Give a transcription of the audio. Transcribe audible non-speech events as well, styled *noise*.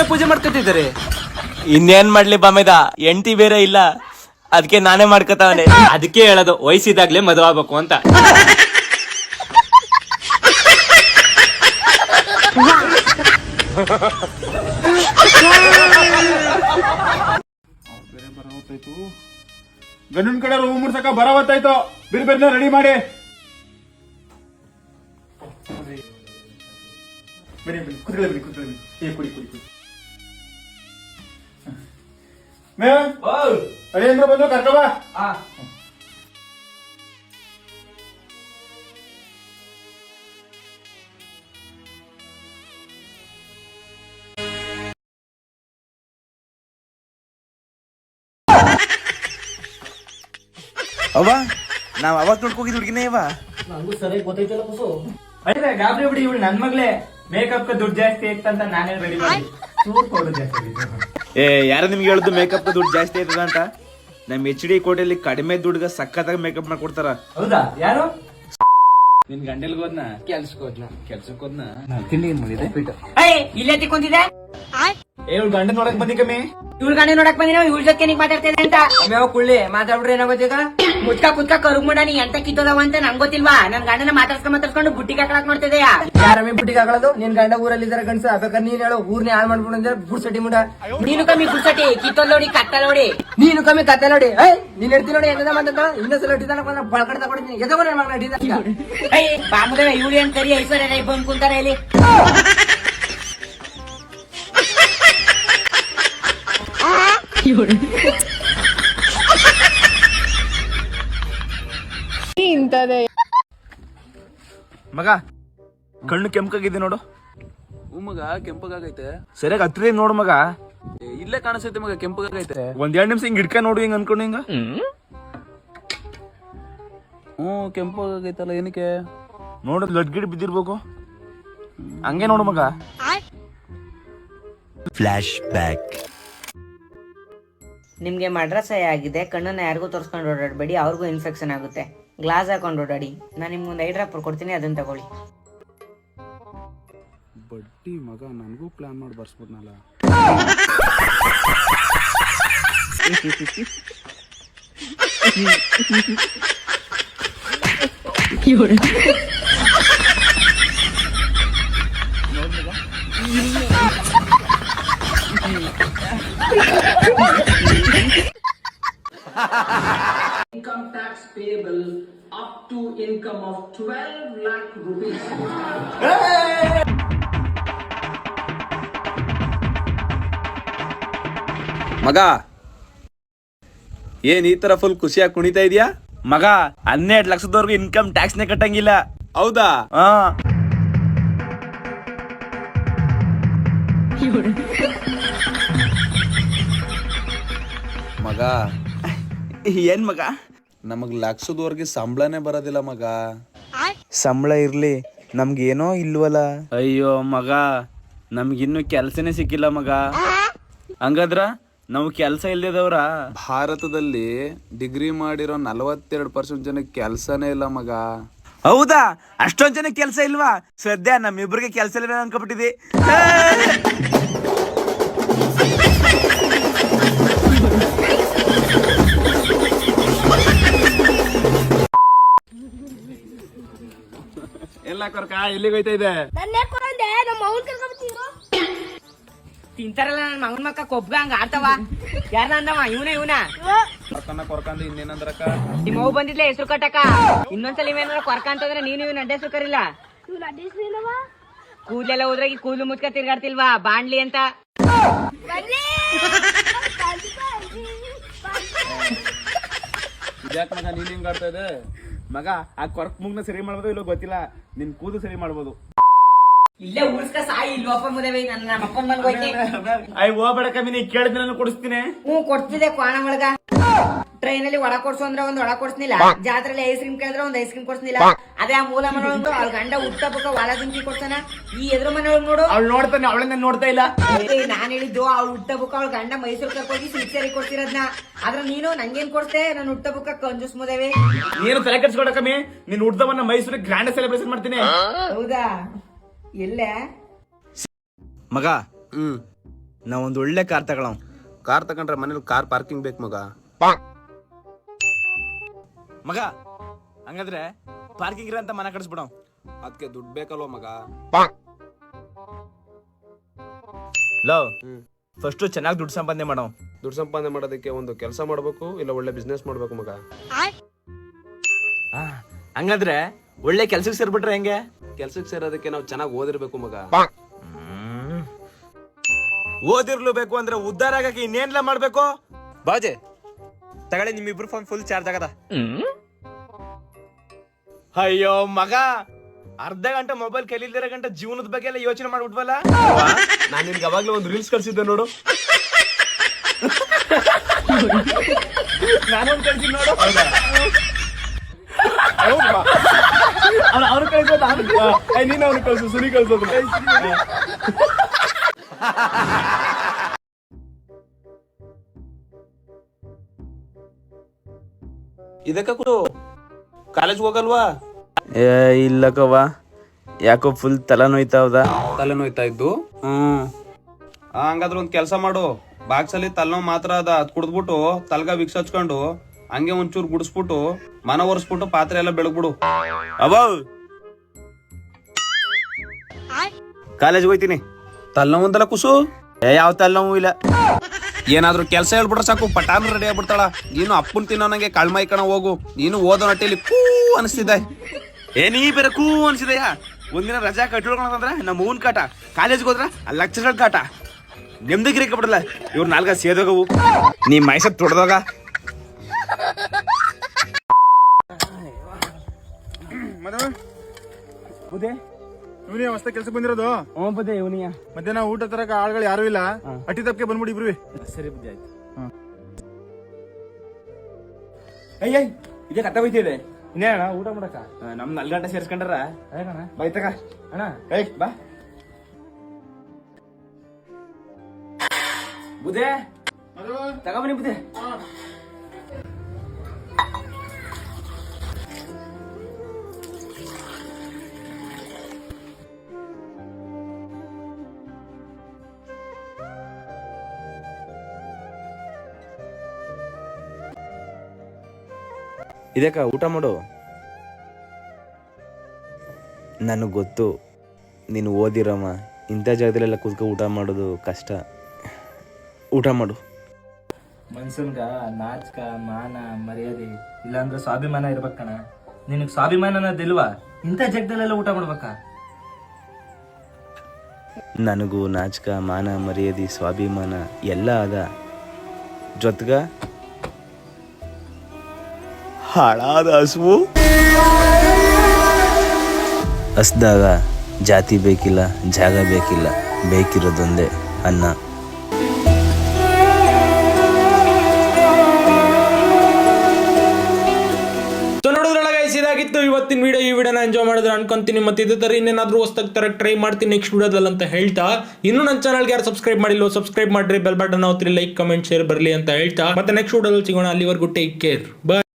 ನೀವೇ ಪೂಜೆ ಮಾಡ್ಕೊತಿದ್ದೀರಿ? ಇನ್ನೇನ್ ಮಾಡ್ಲಿ ಬಾಮೇದ? ಎಂಟಿ ಬೇರೆ ಇಲ್ಲ. ಅದಕ್ಕೆ ನಾನೇ ಮಾಡ್ಕೊತಾವನೆ. ಅದಕ್ಕೆ ಹೇಳೋದು ವಯಸ್ಸಿದಾಗ್ಲೇ ಮದುವೆ ಆಗ್ಬೇಕು ಅಂತ. ಗಂಡನ ಕಡೆ ಹೂ ಮುಡ್ಸಕ ಬರವತ್ತಾಯ್ತು ಬಿರ್ ಬಿರ್ನ ರೆಡಿ ಮಾಡಿ. ಬನ್ನಿ ಬನ್ನಿ ಕುತ್ಕೊಳ್ಳಿ ಬನ್ನಿ ಕುತ್ಕೊಳ್ಳಿ ಬನ್ನಿ. ಏ ಕುಡಿ ಕುಡಿ ಕುಡಿ. ಮೇ ಅಳಿಯಂದ್ರ ಬಂದು ಕರ್ಕೊ ಬಾ. ಅವ್ವ ನಾವ್ ಅವಾಗ ನೋಡ್ಕೋಗಿದ್ ಹುಡುಗಿನೇ ಇವ. ಅಯ್ಯ ಗಾಬರಿ ಬಿಡಿ ಇವಳು ನನ್ ಮಗ್ಲೇ ಮೇಕಪ್ ದುಡ್ಡು ಜಾಸ್ತಿ ಇತ್ತಂತ ನಾನೇ ರೆಡಿ ಮಾಡಿ. ಚೂರ್ ಕೊಡು ಜಾಸ್ತಿ ಏ ಯಾರು ನಿಮ್ಗೆ ಹೇಳುದು ಮೇಕಪ್ ದುಡ್ಡು ಜಾಸ್ತಿ ಆಯ್ತದ ಅಂತ? ನಮ್ ಎಚ್ ಡಿ ಕೋಟೆಯಲ್ಲಿ ಕಡಿಮೆ ದುಡ್ಡುಗ ಸಖತ್ತಾಗಿ ಮೇಕಪ್ ಮಾಡ್ಕೊಡ್ತಾರ. ಹೌದಾ? ಯಾರು? ನಿನ್ ಗಂಡಲ್ಗ್ ಹೋದ್ನ? ಕೆಲ್ಸಕ್ಕೆ ಹೋದ್ನ? ಕೆಲ್ಸಕ್ಕೆ ಹೋದ್ನ? ತಿಂಡಿ ಏನ್ ಮಾಡಿದೆ? ಇಲ್ಲೇ ತಿಕ್ಕೊಂತಿದೆ ಏ ಇವ್ಳು ಗಂಡ ನೋಡಕ್ ಬಂದಿ ಕಮ್ಮಿ? ಇವ್ಳ ಗಂಡ ನೋಡಕ್ ಬಂದಿನ ಇವ್ಳ ಜೊತೆ ನೀಗ್ ಮಾತಾಡ್ತಾ ಇದೆ ಅಂತ ಕುಳ್ಳಿ? ಮಾತಾಡ್ಬಿಡ್ರಿ ಏನಾಗೋತೀಗ ಮುಚ್ಕ ಕುತ್ಕ ಕರುಗ್ ಮಾಡ ನೀ ಎಂತ ಕಿತ್ತೋದವ ಅಂತ ನಂಗ್ ಗೊತ್ತಿಲ್ವಾ? ನನ್ ಗಂಡನ ಮಾತಾಡ್ಸ್ಕೊಂಡ್ ಮಾತಾಡ್ಸ್ಕೊಂಡು ಬುಟ್ಟಿ ಕಾಕಳಕ್ ನೋಡ್ತಿದೆಯ ಯಾರಮ್ಮಿ ಬುಟ್ಟಿ ಕಾಕಳದು ನಿನ್ ಗಂಡ ಊರಲ್ಲಿ ಇದಾರೆ ಗಂಡಸ. ಬೇಕಾದ್ರೆ ನೀನ್ ಹೇಳೋ ಊರ್ನೇ ಹಾಳು ಮಾಡ್ಬಿಡ ಗುಡ್ಸಟಿ ಮುಡ. ನೀನು ಕಮ್ಮಿ ಗುಡ್ಸಟಿ ಕಿತ್ತೋಲ್ ನೋಡಿ ಕತ್ತ ನೋಡಿ. ನೀನು ಕಮ್ಮಿ ಕತ್ತ ನೋಡಿ. ಏಯ್ ನೀನ್ ಹೇಳ್ತೀನಿ ನೋಡಿ ಎಂತ ಮಾತಾಡ ಇನ್ನೊಂದ್ಸಲ ಸಲ ಬಂದ ಬಳಕಡೆ ತಗೊಂಡಿದ್ದೀನಿ ಎದಗೋ ನನ್ನ ಮಗನ ಇಟ್ಟಿದ್ದ ಏಯ್ ಬಾಮುದ ಇವಳು ಏನ್ ಕರಿ ಐಶ್ವರ್ಯ ಬಂದ್ ಕುಂತಾರ ಇಲ್ಲಿ? ಮಗ ಕಣ್ಣು ಕೆಂಪಾಗಿದೆ ನೋಡು. ಮಗ ಕೆಂಪಗಾಗೈತೆ. ಸರಿಯಾಗಿ ಹತ್ತಿರ ನೋಡು ಮಗ. ಇಲ್ಲೇ ಕಾಣಿಸೈತೆ ಮಗ ಕೆಂಪಗಾಗೈತೆ. ಒಂದ್ ಎರಡ್ ನಿಮಿಷ ಹಿಂಗ್ ಹಿಡ್ಕ ನೋಡು ಹಿಂಗ್ ಅನ್ಕೊಂಡು ಹಿಂಗ. ಹ್ಮ್ ಕೆಂಪಗಾಗೈತಲ್ಲ ಏನಕ್ಕೆ? ನೋಡು ಲಡ್ ಗಿಡ್ ಬಿದ್ದಿರ್ಬೇಕು. ಹಂಗೆ ನೋಡು ಮಗ. ನಿಮ್ಗೆ ಮಡ್ರಸಾಯ ಆಗಿದೆ ಕಣ್ಣನ್ನ ಯಾರಿಗೂ ತೋರಿಸ್ಕೊಂಡು ಓಡಾಡಬೇಡಿ ಅವ್ರಿಗೂ ಇನ್ಫೆಕ್ಷನ್ ಆಗುತ್ತೆ. ಗ್ಲಾಸ್ ಹಾಕೊಂಡು ಓಡಾಡಿ ನಾನು ನಿಮ್ಗೆ ಒಂದು ಐ ಡ್ರಾಪ್ ಕೊಡ್ತೀನಿ ಅದನ್ನ ತಗೊಳ್ಳಿ. ಬಡ್ಡಿ ಮಗ ನನಗೂ ಪ್ಲಾನ್ ಮಾಡಿ ಬರ್ಸ್ಬಿಟ್ನಲ್ಲ. *laughs* income tax payable up to income of 12 lakh rupees. ಮಗ ಏನ್ ಈ ತರ ಫುಲ್ ಖುಷಿಯಾಗಿ ಕುಣಿತಾ ಇದೀಯಾ? ಮಗ ಹನ್ನೆರಡು ಲಕ್ಷದವರೆಗೂ ಇನ್ಕಮ್ ಟ್ಯಾಕ್ಸ್ ನೇ ಕಟ್ಟಂಗಿಲ್ಲ. ಹೌದಾ? ಹಾ. ಮಗ ಏನ್ ಮಗ? ನಮಗ್ ಲಕ್ಷದವರೆಗೆ ಸಂಬಳನೇ ಬರೋದಿಲ್ಲ ಮಗ. ಸಂಬಳ ಇರ್ಲಿ ನಮ್ಗೇನೋ ಇಲ್ವಲ್ಲ ಅಯ್ಯೋ ಮಗ ನಮ್ಗಿನ್ನು ಕೆಲ್ಸನೇ ಸಿಕ್ಕಿಲ್ಲ ಮಗ. ಹಂಗಾದ್ರ ನಾವು ಕೆಲಸ ಇಲ್ದಿದವ್ರ? ಭಾರತದಲ್ಲಿ ಡಿಗ್ರಿ ಮಾಡಿರೋ ನಲವತ್ತೆರಡು ಪರ್ಸೆಂಟ್ ಜನಕ್ಕೆ ಕೆಲಸನೇ ಇಲ್ಲ ಮಗ. ಹೌದಾ? ಅಷ್ಟೊಂದ್ ಜನ ಕೆಲಸ ಇಲ್ವಾ? ಸದ್ಯ ನಮ್ಮಿಬ್ರಿಗೆ ಕೆಲ್ಸ ಇಲ್ಲ ಅನ್ಕೊಬಿಟ್ಟಿದೆ. ಎಲ್ಲ ಕೊರ್ಕ ಎಲ್ಲಿಗೆ ಹೋಯ್ತಾ ಇದೆ ತಿಂತಾರಲ್ಲ ನನ್ನ ಮಗನ್ ಮಕ್ಕ ಕೊಬ್ಬ ಹಂಗ ಆಡ್ತಾವ. ಯಾರ ಅಂದವ? ಇವನ ಇವನ. ಕೊರ್ಕನ್ನ ಕೊರ್ಕಂದು ಇನ್ನೇನಂದ್ರಕ್ಕ? ನಿಮ್ಮ ಅವು ಬಂದಿದ್ಲೆ ಹೆಸರು ಕಟ್ಟಕ. ಇನ್ನೊಂದ್ಸಲ ಇವೇನಾರ ಕೊರ್ಕ ಅಂತಂದ್ರೆ ನೀನು ಇವ್ನ ಅಡ್ಡ ಹೆಸರು ಕರಿಲ್ಲ ಕೂದಲೆಲ್ಲ ಹೋದ್ರಾಗಿ ಕೂದಲು ಮುಚ್ಕ ತಿರ್ಗಾಡ್ತಿಲ್ವಾ? ಬಾಣ್ಲಿ ಅಂತ. ಇದ್ಯಾಕ್ ಮಗ ನೀನ್ ಹಿಂಗಾಡ್ತಾ ಇದೆ ಮಗ ಆ ಕೊರಕ್ ಮುಗ್ನ ಸರಿ ಮಾಡ್ಬೋದು ಇಲ್ಲೋ ಗೊತ್ತಿಲ್ಲ. ನಿನ್ ಕೂದು ಸರಿ ಮಾಡ್ಬೋದು. ಇಲ್ಲೇ ಉಳಿಸ್ಕ ಸಾಯಿ ಇಲ್ವಪ್ಪ ಮುದವೆ ನನ್ನ ಅಪ್ಪ ಮನ್ಗ್ ಹೋಯ್ತಿ ಐ ಹೋಗ್ಬೇಡ ಕಮ್ಮಿ ನೀ ಕೇಳಿದ್ರೆ ನಾನು ಕೊಡಿಸ್ತೀನಿ. ಹ್ಞೂ ಕೊಡ್ತಿದೆ ಕ್ವಾಣ ಒಳಗ ಟ್ರೈನ್ ಅಲ್ಲಿ ಒಳ ಕೊಡ್ಸು ಅಂದ್ರೆ ಒಂದ್ ಒಳ ಕೊಡ್ಸ್ನಿಲ್ಲ. ಜಾತ್ರೆಲಿ ಐಸ್ ಕ್ರೀಮ್ ಕೇಳಿದ್ರೆ ಒಂದ್ ಐಸ್ ಕ್ರೀಮ್ ಕೊಡ್ಸ್ನಿಲ್ಲ. ಅದೇ ಆ ಮೂಲ ಮನೆ ಅಂತ ಅವ್ಳ ಗಂಡ ಹುಟ್ಟ ಪಕ್ಕ ಒಳ ದಿಂಕಿ ಕೊಡ್ತಾನ ಈ ಎದುರು ಮನೆ ಒಳಗ್ ನೋಡು. ಅವ್ಳು ನೋಡ್ತಾನೆ ಅವಳನ್ನ ನೋಡ್ತಾ ಇಲ್ಲ. ಏ, ನಾನ್ ಹೇಳಿದ್ದು ಅವ್ಳ ಹುಟ್ಟ ಬುಕ್ಕ ಅವ್ಳ ಗಂಡ ಮೈಸೂರು ಕರ್ಕೋಗಿ ಸಿಕ್ಸರಿ ಕೊಡ್ತಿರೋದ್ನ ಆದ್ರೆ ನೀನು ನಂಗೇನ್ ಕೊಡ್ತೆ ನಾನು ಹುಟ್ಟ ಬುಕ್ಕ ಕಂಜುಸ್ ಮುದೇವೆ ನೀನು ತಲೆ ಕೆಡ್ಸ್ಕೊಡ ಕಮ್ಮಿ. ನೀನ್ ಹುಡ್ದವನ್ನ ಮೈಸೂರಿಗೆ ಗ್ರ್ಯಾಂಡ್ ಸೆಲೆಬ್ರೇಷನ್ ಮಾಡ್ತೀನಿ. ಹೌದಾ? ಎಲ್ಲೇ? ಮಗ ಹ್ಮ್. ನಾವೊಂದು ಒಂದ್ ಒಳ್ಳೆ ಕಾರ್ ತಗೊಳವ್ ಕಾರ್ ತಗೊಂಡ್ರೆ ಮನೇಲಿ ಕಾರ್ ಪಾರ್ಕಿಂಗ್ ಬೇಕು ಮಗ. ಮಗ ಹಂಗಾದ್ರೆ ಪಾರ್ಕಿಂಗ್ ಇರಂತ ಮನೆ ಕಟ್ಸ್ಬಿಡವ್ ಅದಕ್ಕೆ ದುಡ್ಡು ಬೇಕಲ್ವ ಮಗ? ಲವ್ ಫಸ್ಟ್ ಚೆನ್ನಾಗಿ ದುಡ್ಡು ಸಂಪಾದನೆ ಮಾಡೋ. ದುಡ್ಡು ಸಂಪಾದನೆ ಮಾಡೋದಕ್ಕೆ ಒಂದು ಕೆಲಸ ಮಾಡಬೇಕು ಇಲ್ಲ ಒಳ್ಳೆ ಬಿಸ್ನೆಸ್ ಮಾಡಬೇಕು ಮಗ? ಹಂಗಾದ್ರೆ ಒಳ್ಳೆ ಕೆಲ್ಸಕ್ಕೆ ಸೇರ್ಬಿಟ್ರೆ ಹೆಂಗೆ? ಕೆಲ್ಸಕ್ಕೆ ಸೇರೋದಕ್ಕೆ ನಾವು ಚೆನ್ನಾಗಿ ಓದಿರ್ಬೇಕು ಮಗ. ಓದಿರ್ಲು ಅಂದ್ರೆ ಉದ್ಧಾರ ಆಗಕ್ಕೆ ಇನ್ನೇನ್ಲ ಮಾಡ್ಬೇಕು? ಬಾಜೆ ತಗೊಳ್ಳಿ ನಿಮ್ಮಿಬ್ರು ಫೋನ್ ಫುಲ್ ಚಾರ್ಜ್ ಆಗದ. ಅಯ್ಯೋ ಮಗ ಅರ್ಧ ಗಂಟೆ ಮೊಬೈಲ್ ಕೈಲಿಲ್ದಿರ ಗಂಟೆ ಜೀವನದ ಬಗ್ಗೆ ಎಲ್ಲ ಯೋಚನೆ ಮಾಡ್ಬಿಟ್ವಲ್ಲ? ನಾನು ನಿನ್ಗೆ ಅವಾಗ್ಲೇ ಒಂದು ರೀಲ್ಸ್ ಕಳ್ಸಿದ್ದೆ ನೋಡು. ನಾನೊಂದು ಕಳ್ಸಿದ್ ನೋಡು. ಅವ್ರು ಕಳ್ಸೋದು ನೀನು ಅವ್ನು ಕಳ್ಸು ಸುನಿ ಕಳ್ಸೋದು. ಇದಕ್ಕೆ ಕೂಡ. ಕಾಲೇಜ್ ಹೋಗಲ್ವಾ? ಏ ಇಲ್ಲಕವ್ವ. ಯಾಕೋ ಫುಲ್ ತಲೆ ನೋಯ್ತಾವ್ದ. ತಲೆ ನೋಯ್ತಾ ಇದ್ದು? ಹ್ಮ್. ಹಂಗಾದ್ರೆ ಒಂದ್ ಕೆಲಸ ಮಾಡು. ಬಾಕ್ಸಲ್ಲಿ ತಲೆನೋವು ಮಾತ್ರ ಅದ ಅದ್ ಕುಡ್ದ್ಬಿಟ್ಟು ತಲ್ಗ ವಿಕ್ಸ್ ಹಚ್ಕೊಂಡು ಹಂಗೆ ಒಂಚೂರು ಗುಡಿಸ್ಬಿಟ್ಟು ಮನ ಒರೆಸ್ಬಿಟ್ಟು ಪಾತ್ರೆ ಎಲ್ಲ ಬೆಳಗ್ಬಿಡು ಅಬ್ಬೋ ಕಾಲೇಜ್ ಹೋಯ್ತೀನಿ. ತಲೆನೋವು ಒಂದಲ್ಲ ಕುಸು? ಏ ಯಾವ ತಲೆನೋವು ಇಲ್ಲ. ಏನಾದ್ರೂ ಕೆಲಸ ಹೇಳ್ಬಿಟ್ರೆ ಸಾಕು ಪಟಾನ್ ರೆಡಿ ಆಗ್ಬಿಡ್ತಾಳ. ನೀನು ಅಪ್ಪನ್ ತಿನ್ನೋನಂಗೆ ಕಳ್ಮೈ ಕಣ ಹೋಗು. ನೀನು ಓದೋ ನಟ್ಟಿಲಿ ಕೂ ಅನಿಸ್ತಿದ್ದೆ ಏ ನೀ ಬೇರೆ ಕೂ ಅನ್ಸಿದೆಯಾ ಒಂದಿನ ರಜಾ ಕಟ್ಕೊಳ್ಕೊಂಡ್ರೆ ನಮ್ಮ ಮೂನ್ ಕಾಟ. ಕಾಲೇಜ್ಗೆ ಹೋದ್ರ ಅಲ್ಲಿ ಕಾಟ. ಕಾಟ ನೆಮ್ಮದಿಗಿರಿಕೆ ಬಿಡಲ್ಲ ಇವ್ರು ನಾಲ್ಕ ಸೇದೋಗವು. ನೀ ಮೈಸಕ್ ತೊಡ್ದಾಗ. ಮದುವೆ ಬುದೇ ಇವನೇ ಹೊಸ ಕೆಲ್ಸಕ್ಕೆ ಬಂದಿರೋದು? ಹ್ಞೂ ಬದ್ದೆ ಇವನಿಯ ಮಧ್ಯಾಹ್ನ ಊಟ ತರಕ ಆಳ್ಗಳು ಯಾರು ಇಲ್ಲ. ಅಟ್ಟಿ ತಪ್ಪಿಗೆ ಬಂದ್ಬಿಡಿ ಇಬ್ರು ಸರಿ ಬುದ್ಧಿ ಆಯ್ತು. ಅಯ್ಯ ಇದೇ ಕಟ್ಟ ಬೈತಿದೆ ಇನ್ನೇ ಅಣ್ಣ ಊಟ ಮಾಡಕ ನಮ್ ನಾಲ್ಕು ಗಂಟೆ ಸೇರ್ಸ್ಕೊಂಡ್ರ? ಬೈತಕ ಅಣ್ಣ. ಏಯ್ ಬಾ. ಬುದೇ ತಗೊಬನ್ನಿ ಬುದೇ ಇದಕ್ಕ ಊಟ ಮಾಡು. ನನಗೆ ಗೊತ್ತು ನೀನು ಓದಿರಮ್ಮ ಇಂಥ ಜಾಗದಲ್ಲೆಲ್ಲ ಕೂತ್ಕೊ ಊಟ ಮಾಡೋದು ಕಷ್ಟ. ಊಟ ಮಾಡು. ಮನ್ಸನ್ಗ ನಾಚ್ಕ ಮಾನ ಮರ್ಯಾದೆ ಇಲ್ಲಾಂದ್ರೆ ಸ್ವಾಭಿಮಾನ ಇರ್ಬೇಕಣ ನಿನಗೆ ಸ್ವಾಭಿಮಾನ ಅನ್ನೋದಿಲ್ವಾ ಇಂಥ ಜಗದಲ್ಲೆಲ್ಲ ಊಟ ಮಾಡ್ಬೇಕಾ? ನನಗೂ ನಾಚಕ ಮಾನ ಮರ್ಯಾದೆ ಸ್ವಾಭಿಮಾನ ಎಲ್ಲ ಅದ. ಜೊತ್ಗ ಹಾಳಾದ ಹಸುವು? ಹಸ್ದಾಗ ಜಾತಿ ಬೇಕಿಲ್ಲ ಜಾಗ ಬೇಕಿಲ್ಲ ಬೇಕಿರೋದೊಂದೇ ಅನ್ನ. ಸೊ ನೋಡಿದ್ರಲ್ಲ ಗೈಸ್ ಇದಾಗಿತ್ತು ಇವತ್ತಿನ ವಿಡಿಯೋ ಈ ವಿಡಿಯೋನ ಎಂಜಾಯ್ ಮಾಡಿದ್ರೆ ಅನ್ಕೊಂತೀನಿ. ಮತ್ತೆ ಇದೇ ತರ ಇನ್ನೇನಾದ್ರೂ ಹೊಸ್ದಾಗಿ ತರ ಟ್ರೈ ಮಾಡ್ತೀನಿ ನೆಕ್ಸ್ಟ್ ವಿಡಿಯೋದಲ್ಲಿ ಅಂತ ಹೇಳ್ತಾ. ಇನ್ನು ನನ್ನ ಚಾನಲ್ಗೆ ಯಾರು ಸಬ್ಸ್ಕ್ರೈಬ್ ಮಾಡಿಲ್ಲ ಸಬ್ಸ್ಕ್ರೈಬ್ ಮಾಡ್ರಿ. ಬೆಲ್ ಬಟನ್ ಅವತ್ರಿ ಲೈಕ್ ಕಮೆಂಟ್ ಶೇರ್ ಬರಲಿ ಅಂತ ಹೇಳ್ತಾ. ಮತ್ತೆ ನೆಕ್ಸ್ಟ್ ವಿಡಿಯೋದಲ್ಲಿ ಸಿಗೋಣ. ಅಲ್ಲಿವರೆಗೂ ಟೇಕ್ ಕೇರ್ ಬಾಯ್